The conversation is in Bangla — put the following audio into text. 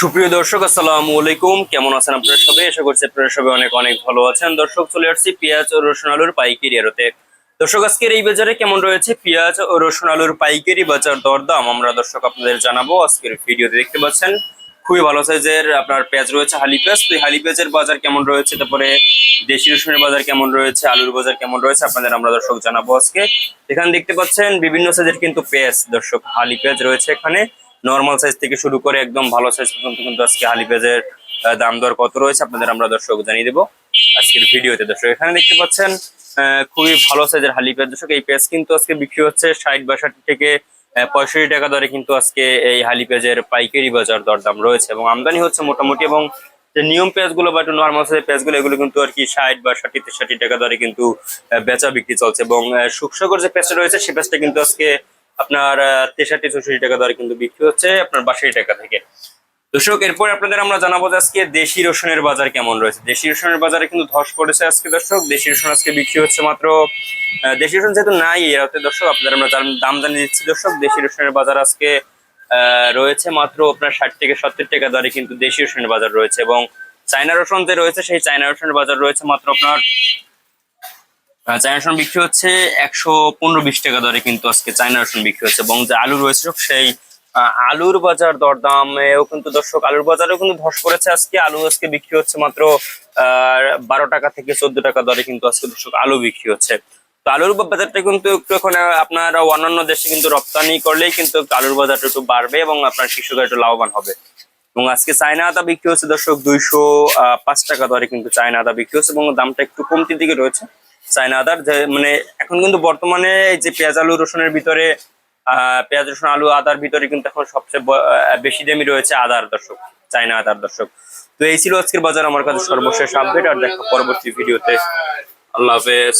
সুপ্রিয় দর্শক, আসসালামু আলাইকুম। কেমন আছেন আপনারা সবাই? আশা করছি আপনারা সবাই অনেক অনেক ভালো আছেন। দর্শক, চলে আসছি পেঁয়াজ ও রসুন আলুর পাইকারি আড়তে দর্শক, আজকের এই বাজারে কেমন রয়েছে? পেঁয়াজ ও রসুন আলুর পাইকারি বাজার দরদাম আমরা দর্শক আপনাদের জানাব। আজকের ভিডিওতে দেখতে পাচ্ছেন, খুবই ভালো সাইজের আপনার পেঁয়াজ রয়েছে, হালি পেঁয়াজ। তো হালি পেঁয়াজের বাজার কেমন রয়েছে? তারপরে দেশি রসুনের বাজার কেমন রয়েছে? আলুর বাজার কেমন রয়েছে? আপনাদের আমরা দর্শক জানাব আজকে। এখানে দেখতে পাচ্ছেন, বিভিন্ন সাইজের কিন্তু পেঁয়াজ দর্শক, হালি পেঁয়াজ রয়েছে এখানে। নর্মাল সাইজ থেকে শুরু করে একদম ভালো সাইজ পর্যন্ত কিন্তু আজকে হালি পেঁয়াজের দাম দর কত রয়েছে আপনাদের আমরা দর্শক জানিয়ে দেবো আজকের ভিডিওতে। দর্শক, এখানে দেখতে পাচ্ছেন খুবই ভালো সাইজের হালি পেঁয়াজ দর্শক, এই পেঁয়াজ কিন্তু আজকে বিক্রি হচ্ছে ষাট বা ষাট থেকে পঁয়ষট্টি টাকা দরে কিন্তু আজকে এই হালি পেঁয়াজের পাইকারি বাজার দরদাম রয়েছে এবং আমদানি হচ্ছে মোটামুটি এবং যে নিয়ম পেঁয়াজগুলো বা একটু নর্মাল সাইজের পেঁয়াজগুলো, এগুলো কিন্তু আর কি ষাট বা ষাট তেষট্টি টাকা দরে কিন্তু বেচা বিক্রি চলছে এবং শুকসাগর যে পেঁয়াজটা রয়েছে সেই পেঁয়াজটা কিন্তু আজকে আপনার তেষট্টি, চৌষট্টি টাকা দরে কিন্তু বিক্রি হচ্ছে আপনার বাষট্টি টাকা থেকে। দর্শক, এরপর আপনাদের আমরা জানাব যে আজকে দেশি রসুনের বাজার কেমন রয়েছে। দেশি রসুনের বাজারে কিন্তু ধস পড়েছে আজকে, দর্শক। দেশি রসুন আজকে বিক্রি হচ্ছে মাত্র দেশি রসুন যেহেতু নাই এরাতে দর্শক, আপনাদের আমরা দাম জানিয়ে দিচ্ছি, দর্শক। দেশি রসুনের বাজার আজকে রয়েছে মাত্র আপনার ষাট থেকে সত্তর টাকা দরে কিন্তু দেশি রসুনের বাজার রয়েছে এবং চায়না রসুন যে রয়েছে, সেই চায়না রসুনের বাজার রয়েছে মাত্র আপনার চায়না রসুন বিক্রি হচ্ছে একশো পনেরো বিশ টাকা দরে কিন্তু আজকে চায়না রসুন বিক্রি হচ্ছে এবং যে আলু রয়েছে, সেই আলুর বাজার দরদামেও কিন্তু দর্শক, আলুর বাজারেও কিন্তু ধস পড়েছে আজকে। আলু আজকে বিক্রি হচ্ছে মাত্র বারো টাকা থেকে চোদ্দ টাকা দরে কিন্তু আজকে দর্শক আলু বিক্রি হচ্ছে। তো আলুর বাজারটা কিন্তু একটু এখন আপনার অন্যান্য দেশে কিন্তু রপ্তানি করলেই কিন্তু আলুর বাজারটা একটু বাড়বে এবং আপনার কৃষকরা একটু লাভবান হবে। এবং আজকে চায়না আদা বিক্রি হচ্ছে দর্শক দুইশো পাঁচ টাকা দরে কিন্তু চায়না আদা বিক্রি হচ্ছে এবং দামটা একটু কমতির দিকে রয়েছে। চায়না আদার মানে এখন কিন্তু বর্তমানে এই যে পেঁয়াজ, আলু, রসুনের ভিতরে পেঁয়াজ, রসুন, আলু, আদার ভিতরে কিন্তু এখন সবচেয়ে বেশি দামি রয়েছে আদার দর্শক, চায়না আদার দর্শক। তো এই ছিল আজকের বাজার, আমার কাছে সর্বশেষ আপডেট, আর দেখা পরবর্তী ভিডিওতে। আল্লাহ হাফেজ।